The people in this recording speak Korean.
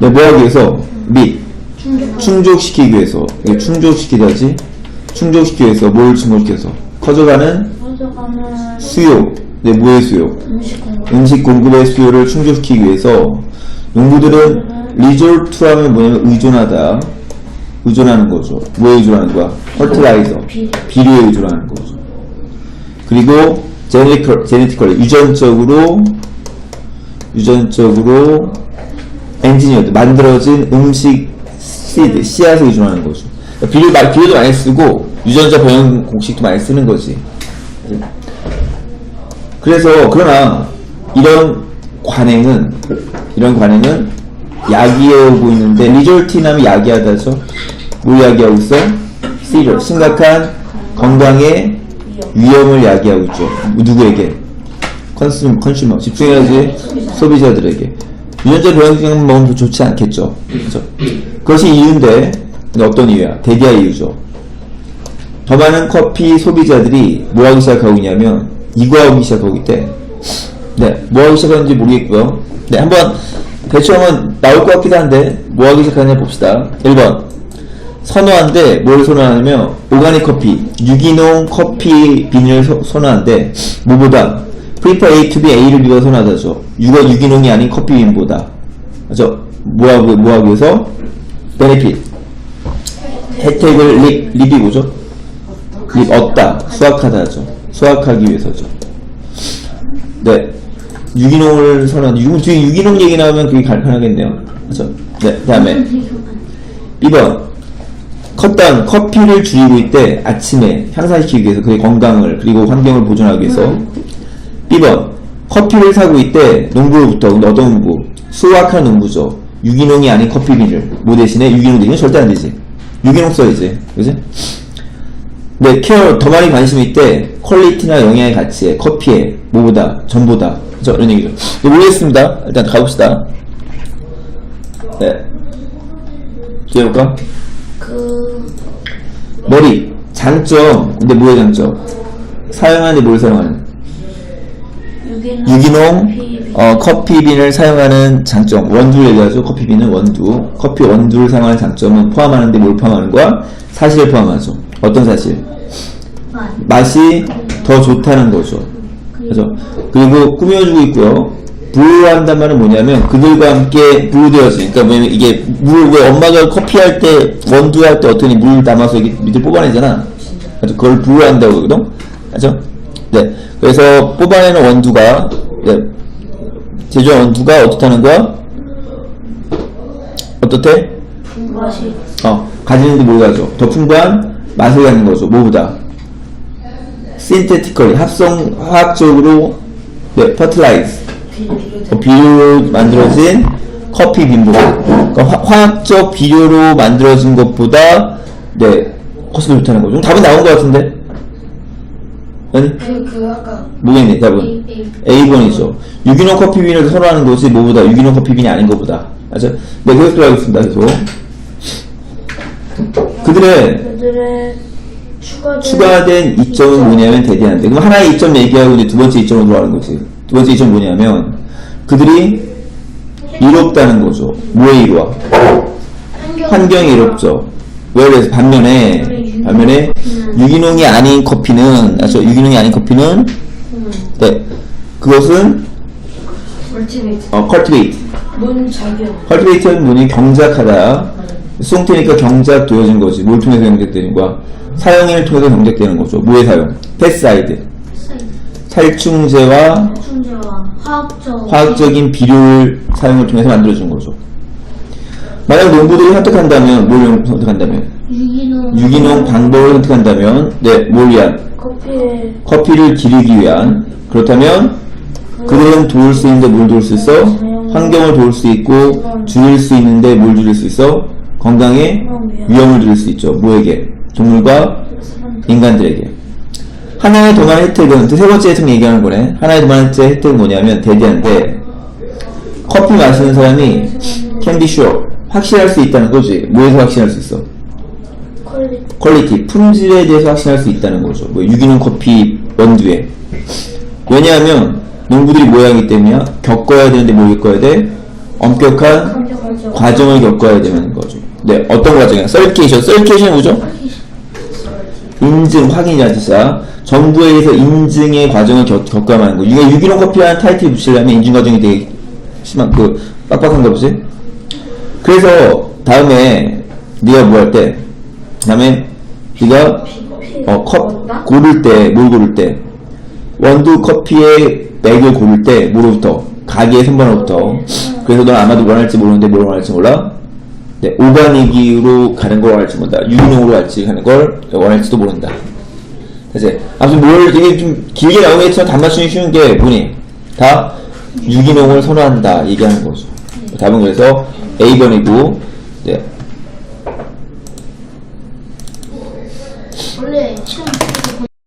네, 뭐 하기 위해서? 및 충족. 충족시키기 위해서 이게 충족시키다지 충족시키기 위해서 뭘 충족시켜서 커져가는 가져가는 수요 네, 뭐의 수요? 음식 공급. 음식 공급의 수요를 충족시키기 위해서 농부들은 리졸트 하면 뭐냐면 의존하다 의존하는 거죠 뭐에 의존하는 거야? 비료. 비료에 의존하는 거죠 그리고 제네티컬, 제네티컬 유전적으로 유전적으로 엔지니어드 만들어진 음식 시드 씨앗에 의존하는 거죠 그러니까 비료, 마- 비료도 많이 쓰고 유전자 변형 공식도 많이 쓰는 거지 그래서 그러나 이런 관행은 이런 관행은 야기하고 있는데 리졸티나면 야기하다죠. 뭘 야기하고 있어? 시를 심각한 건강의 위험을 야기하고 있죠. 누구에게? 컨슈, 컨슈머 집중해야지 소비자들에게 유전자 변형만 먹으면 좋지 않겠죠. 그렇죠? 그것이 이유인데 어떤 이유야? 대기하 이유죠. 더 많은 커피 소비자들이 뭐 하기 시작하고 있냐면 이거 하기 시작하고 있대. 네, 뭐 하기 시작하는지 모르겠고요. 네, 한번 대충 한번 나올 것 같기도 한데 뭐 하기 시작하냐 봅시다. 1번 선호한데 뭘 선호하냐면 오가닉 커피, 유기농 커피 소- 선호한데 뭐보다 프리퍼 A to B A를 비가 선호하다죠. 유가 유기농이 아닌 커피 빈보다. 그죠? 뭐 하고 뭐 하기 위해서 베네핏 혜택을 립, 립이 뭐죠? 립 얻다, 수확하다죠. 수확하기 위해서죠. 네. 유기농을 선호하는, 유, 뒤에 유기농 얘기 나오면 그게 간편하겠네요. 그죠? 네, 그 다음에. 2번. 컷다운 커피를 줄이고 있대 아침에 향상시키기 위해서 그의 건강을 그리고 환경을 보존하기 위해서 B번 커피를 사고 있대 농부로부터 근데 어떤 농부 수확한 농부죠. 유기농이 아닌 커피빈을 뭐 대신에 유기농 대신에 절대 안 되지. 유기농 써야지. 그지? 네 케어 더 많이 관심이 있대. 퀄리티나 영양의 가치에 커피에 뭐보다 전보다. 그죠? 이런 얘기죠. 네, 모르겠습니다. 일단 가봅시다. 네. 뒤에 볼까? 그 머리 장점. 근데 뭐의 장점? 사용하는데 뭘 사용하는 유기농, 어, 커피빈을 사용하는 장점 원두를 얘기하죠 커피빈은 원두 커피 원두를 사용하는 장점은 포함하는데 뭘 포함하는 거야? 사실을 포함하죠. 어떤 사실? 맛. 맛이 더 좋다는 거죠. 그죠 그리고 꾸며주고 있고요. 브루한단 말은 뭐냐면 그들과 함께 브루되어진 그러니까 뭐냐면 이게 물 왜 엄마가 커피 할 때 원두 할 때 어떻게 물 담아서 이게 밑을 뽑아내잖아. 그래서 그걸 브루한다고 그러거든? 그죠 네 그래서 뽑아내는 원두가 네 제조한 원두가 어떻다는 거야 어떻대 맛이 어, 뭘 가져? 더 풍부한 맛을 갖는 거죠. 뭐보다? 신테티컬리, 합성, 화학적으로, 네, 퍼틀라이즈. 어, 비료로 만들어진 커피 빈보다. 그러니까 화, 화학적 비료로 만들어진 것보다, 네, 훨씬 더 좋다는 거죠. 답은 나온 것 같은데? 아니? 그, 그 아까 뭐겠니, 답은? A. A번이죠. 유기농 커피빈을 선호하는 것이 뭐보다? 유기농 커피빈이 아닌 것보다. 맞죠? 네, 계속 들어가겠습니다, 계속. 그들의 그들의 추가된 추가된 이점은 뭐냐면 대대한데. 그럼 하나의 이점 얘기하고 이제 두 번째 이점으로 들어가는 거지. 두 번째 이점 뭐냐면 그들이 이롭다는 거죠. 뭐에? 환경, 환경이 이롭죠. 왜 그래서 반면에 반면에 유기농이 아닌 커피는 아죠 유기농이 아닌 커피는 음, 네 그것은 멀티베이트 어 컬티베이트 논 작용. 컬티베이트는 뭐니 경작하다. 수동태니까 경작되어진 거지. 뭘 통해서 경작되는 거야? 사용인을 통해서 경작되는 거죠. 뭐의 사용? 페스사이드 살충제와 충제와 화학적 화학적인 비료를 사용을 통해서 만들어준 거죠. 만약 농부들이 선택한다면 뭘 선택한다면 유기농 방법을 선택한다면 네 뭘 위한 커피에 커피를 기르기 위한 그렇다면 그들은 도울 수 있는데 뭘 도울 수 있어? 환경을 도울 수 있고 줄일 수 있는데 뭘 줄일 수 있어? 건강에 위험을 줄일 수 있죠. 뭐에게? 동물과 인간들에게. 하나의 더 많은 혜택은 세 번째 혜택 얘기하는 거네. 하나의 더 많은 혜택은 뭐냐면 대대한데 커피 마시는 사람이 can be sure 확실할 수 있다는 거지. 뭐에서 확실할 수 있어? 퀄리티 퀄리티, 품질에 대해서 확신할 수 있다는 거죠. 뭐 유기농 커피 원두에. 왜냐하면 농부들이 뭐 하기 때문이야? 겪어야 되는데 뭘 겪어야 돼? 엄격한. 과정을 겪어야 되는 거죠. 네, 어떤 과정이야? 썰케이션. 썰케이션 뭐죠? 인증, 확인이라는 뜻이야. 정부에 의해서 인증의 과정을 겪, 겪어야만 하는 거. 이게 유기농 커피라는 타이틀 붙이려면 인증 과정이 되게 심한, 그, 빡빡한가 보지? 그래서, 다음에, 네가 뭐 할 때, 다음에, 네가, 어, 컵, 고를 때, 뭘 고를 때, 원두 커피의 백을 고를 때, 뭐로부터? 가게의 선반으로부터. 그래서 넌 아마도 원할지 모르는데 뭘 원할지 몰라? 네, 오가닉으로 가는 걸 원할지 모른다. 유기농으로 갈지 가는 걸 원할지도 모른다. 그치? 아무튼 뭘 되게 좀 길게 나오겠지만 단맞추기 쉬운 게 뭐니? 다 유기농을 선호한다 얘기하는 거죠. 답은 그래서 A번이고 네,